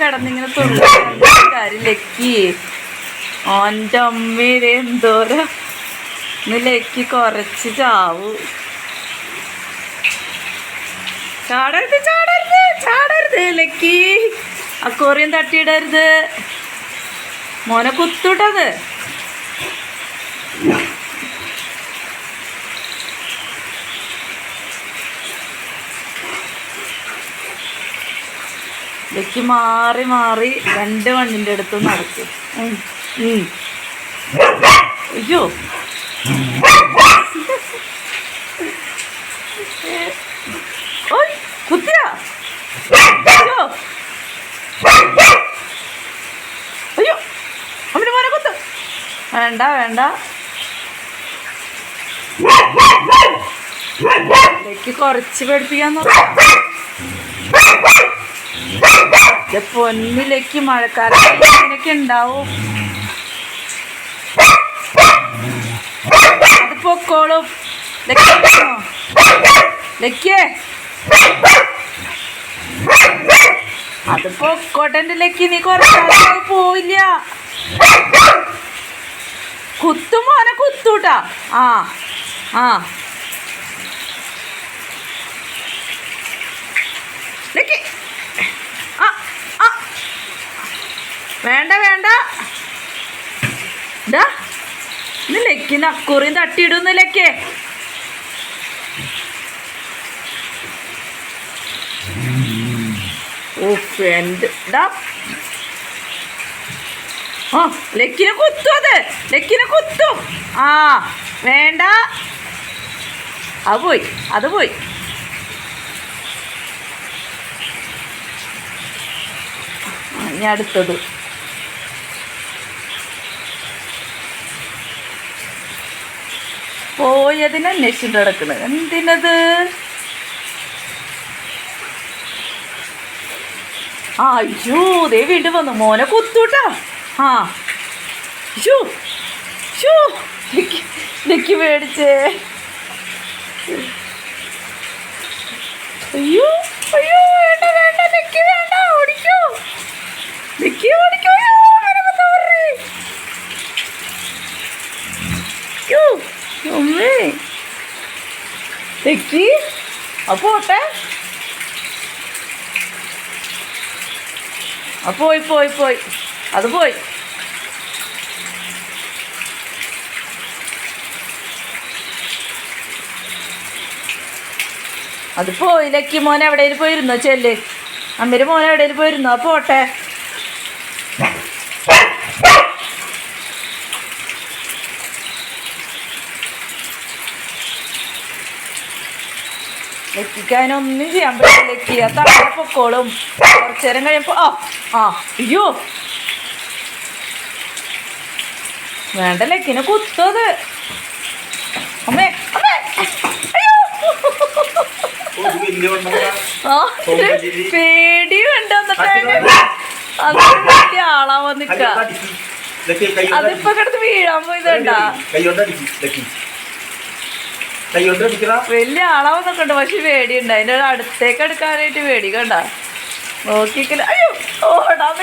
കിടന്നിങ്ങനെ കാര്യം ലക്കി. ഓന്റെ അമ്മയിലെ എന്തോരം. ഇന്ന് ലക്കി കുറച്ച് ചാവൂ. ചാടരുത് ചാടരുത് ചാടരുത് ലക്കി. അക്കോറിയം തട്ടിയിടരുത്. മോനെ കുത്തൂട്ടത്. ലക്കി മാറി മാറി രണ്ട് മണ്ണിന്റെ അടുത്ത് നടക്കും. അയ്യോ. ഓയ് കുത്തിയ അയ്യോ. അയ്യോ. അമ്മയുടെ മോനെ കുത്ത്. വേണ്ട വേണ്ട. ഇടയ്ക്ക് കുറച്ച് പഠിപ്പിക്കാൻ നോക്കാം. ഇത് പൊന്നിലേക്ക് മഴക്കാലം ഉണ്ടാവും. അത് പൊക്കോളും. അത് പൊക്കോട്ടെ എന്റെ ലക്കി നീ കുറച്ചാൽ പോയില്ല കുത്തും മോനെ കുത്തൂട്ടാ. ആ ആ. ലക്കി ആ ആ വേണ്ട വേണ്ട. ഇതാ ഇന്ന് ലക്കി അക്കുറിയും തട്ടിയിടുന്നു ഓ എന്റെ ഇതാ ലക്കിനെ കുത്തും അത്. ലക്കിനെ കുത്തും. ആ വേണ്ട. അത് പോയി അത് പോയി. ഇനി അടുത്തത്. പോയതിനെ അന്വേഷിച്ചിട്ട് കിടക്കണത് എന്തിനത്? അയ്യോ ദേ വീണ്ടും വന്നു. മോനെ കുത്തൂട്ടാ. ആ. ഷൂ മേടിച്ചേ അയ്യോ വേണ്ട വേണ്ട ലക്കി വേണ്ട ഓടിക്കോ ലക്കി ഓടിക്കോ അയ്യോ, അങ്ങനെ വന്നാ പറയ്. അയ്യോ, അമ്മേ ലക്കി അപ്പൊ പോട്ടെ പോയി പോയി പോയി. അത് പോയി. അത് പോയി. ലക്കി മോൻ എവിടെയും പോയിരുന്നോ ചെല്ല്? അമ്മര് മോൻ എവിടെയും പോയിരുന്നോ? പോട്ടെ. ലക്കിക്കാനൊന്നും ചെയ്യാൻ പറ്റില്ല. ലക്കി തളരെ പൊക്കോളും കുറച്ചു നേരം കഴിയുമ്പോ ആ ആ അയ്യോ. വേണ്ട ലക്കിനെ കുത്തത്. അമ്മേ അമ്മേ. പേടി വേണ്ട എന്നിട്ട് ആളാവാൻ നിക്ക അതിപ്പോ. കിടന്ന് വീഴാൻ പോയതണ്ട വലിയ അളവെന്നൊക്കെ ഉണ്ട് പക്ഷെ പേടിയുണ്ട്. അതിന്റെ അടുത്തേക്ക് എടുക്കാനായിട്ട് പേടി കണ്ട? നോക്കിക്കല. അയ്യോ ഓടാൻ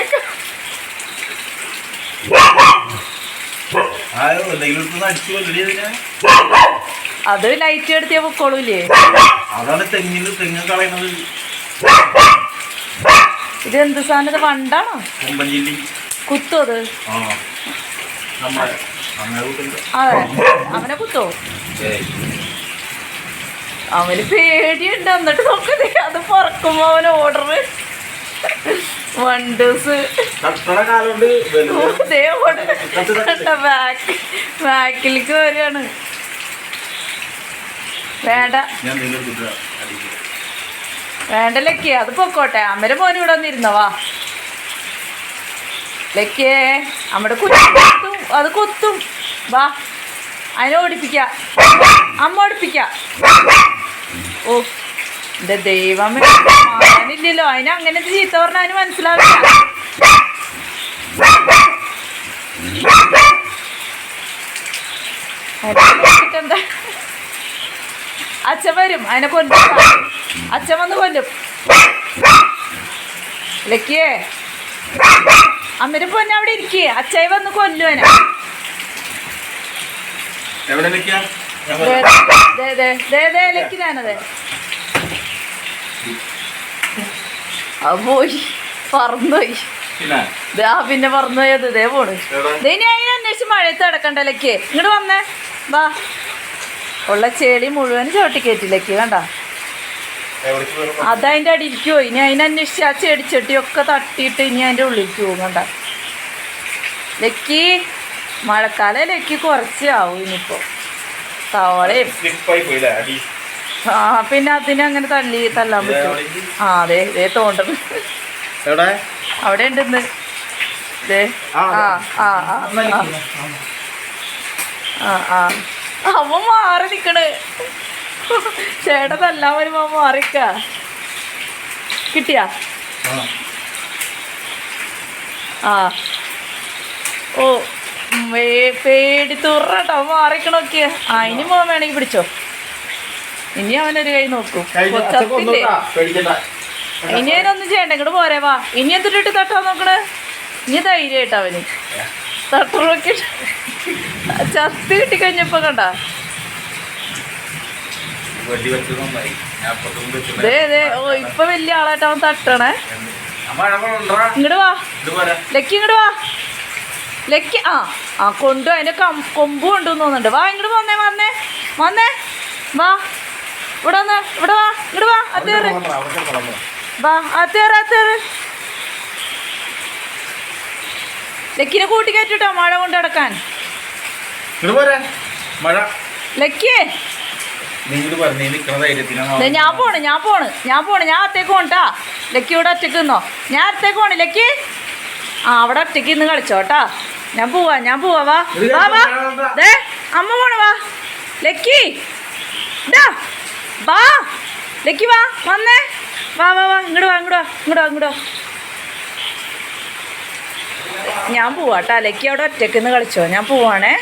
അത് ലൈറ്റ് എടുത്തിയാ പൊക്കോളൂലേ അതാണ് തെങ്ങിന് തെങ്ങ് കളയണത്. ഇത് എന്ത് സാധനം? ഇത് വണ്ടാണോ? കുത്തോ അത്? അതെ. അവനെ കുത്തോ? അവന് പേടിയുണ്ട്. എന്നിട്ട് നമുക്ക് അത് പറക്കുമ്പോ അവൻ ഓർഡർ വണ്ടേഴ്സ് ബാക്ക് ബാക്കിലേക്ക് വരികയാണ്. വേണ്ട. വേണ്ട ലക്കി അത് പൊക്കോട്ടെ. അമര മോൻ ഇവിടെ വന്നിരുന്നവാ ലക്കിയേ അമ്മയുടെ കുത്തി കുത്തും അത് കൊത്തും. വാ. അതിനെ ഓടിപ്പിക്ക. അമ്മ ഓടിപ്പിക്ക. ഓ എന്റെ ദൈവമേ മാനില്ലല്ലോ. അതിനെ അങ്ങനെ ചീത്ത പറഞ്ഞാൽ അതിന് മനസ്സിലാവില്ല. അച്ഛൻ വരും. അതിനെ കൊല്ലും. അച്ഛൻ വന്ന് കൊല്ലും. ലക്കിയേ അമ്മ പൊന്നെ അവിടെ ഇരിക്കേ. അച്ഛായി വന്ന് കൊല്ലും അവനെ. എവിടെ നിൽക്കാം ദേ, ദേ, ദേ, ദേ, ദേ, ലക്കി ഞാനത്. അത് പോയി. പറന്നുപോയി. പിന്നെ? ദാ പിന്നെ പറന്നുപോയത് ദേ പോണ്. ഇനി അതിനെ അന്വേഷിച്ച് മഴയത്ത് കിടക്കണ്ട ലക്ക് ഇങ്ങോട്ട് വന്നേ. വാ. ഉള്ള ചെളി മുഴുവൻ ചവിട്ടിക്കയറ്റിലേക്ക് വേണ്ട എവിടേക്ക് വരും? അതതിന്റെ അടിയിലേക്ക് ഇനി അതിനെ അന്വേഷിച്ച് ആ ചെടിച്ചട്ടിയൊക്കെ തട്ടിയിട്ട് ഇനി അതിന്റെ ഉള്ളിലേക്ക് പോകും കണ്ട? ലക്കി മഴക്കാലം ലക്കി കുറച്ച് ആവും ഇനിയിപ്പോൾ ആ പിന്നെ അതിനെ അങ്ങനെ തള്ളി തല്ലാൻ പറ്റും ആ അതെ ഇതേ തോണ്ടത്. അവിടെ ആ, ആ ആ ആ അമ്മ ആ. ആ. ആ അവൻ മാറി നിക്കണ്. ചേട്ടനല്ല വരുമ്പോ അവൻ മാറിക്ക കിട്ടിയാ? ആ. ആ. ഓ പേടി തുറട്ടോ മാറിക്കണൊക്കെ. ആ ഇനി മോൻ വേണമെങ്കിൽ പിടിച്ചോ. ഇനി അവനൊരു കൈ നോക്കൂ. ഇനി അതിനൊന്നും ചെയ്യണ്ട. ഇങ്ങോട്ട് പോരെ വാ. ഇനി എന്തിട്ട് തട്ടാൻ നോക്കണേ? ഇനി ധൈര്യമായിട്ട് അവന്. തട്ടറൊക്കെ ചത്ത് കിട്ടിക്കഴിഞ്ഞപ്പോ കണ്ട. ഓ ഇപ്പൊ വലിയ ആളായിട്ട് അവൻ തട്ടണേ. ഇങ്ങോട്ട് വാ. ലക്കി ഇങ്ങോട്ട് വാ. ലക്കി ആ ആ കൊണ്ടു അതിന്റെ കം കൊമ്പ് കൊണ്ടു തോന്നുന്നുണ്ട്. വാ ഇങ്ങോട്ട് വന്നേ വന്നേ വന്നേ. വാ ഇവിടെ വന്ന് ഇവിടെ വാ ഇങ്ങോട്ട് വാ അത്തേറ്. വാ അത്തേറ് അത്തേറ് ലക്കിനെ കൂട്ടി കയറ്റിട്ടോ മഴ കൊണ്ട് നടക്കാൻ. ലക്കിയേ. ഞാൻ പോണ് ഞാൻ പോണ് ഞാൻ പോണ് ഞാൻ അത്തേക്ക് പോണ്ടാ ലക്കി ഇവിടെ ഒറ്റയ്ക്ക് നിന്നോ. ഞാൻ അത്തേക്ക് പോണ് ലക്കി. ആ അവിടെ ഒറ്റയ്ക്ക് ഇന്ന് കളിച്ചോട്ടാ ഞാൻ പോവാ ഞാൻ പോവാ വാ. വാ വാ. ദേ അമ്മ പോണ വാ. ലക്കി ഡാ വാ. ലക്കി വാ. വന്നേ. വാ വാ വാ. ഇങ്ങോട്ട് വാ ഇങ്ങോട്ട് വാ. ഇങ്ങോട്ട് വാ ഇങ്ങോട്ട് വാ. ഞാൻ പോവാട്ടാ. ലക്കി അവിടെ ഒറ്റയ്ക്ക് നിന്ന് കളിച്ചോ? ഞാൻ പോവാണേ.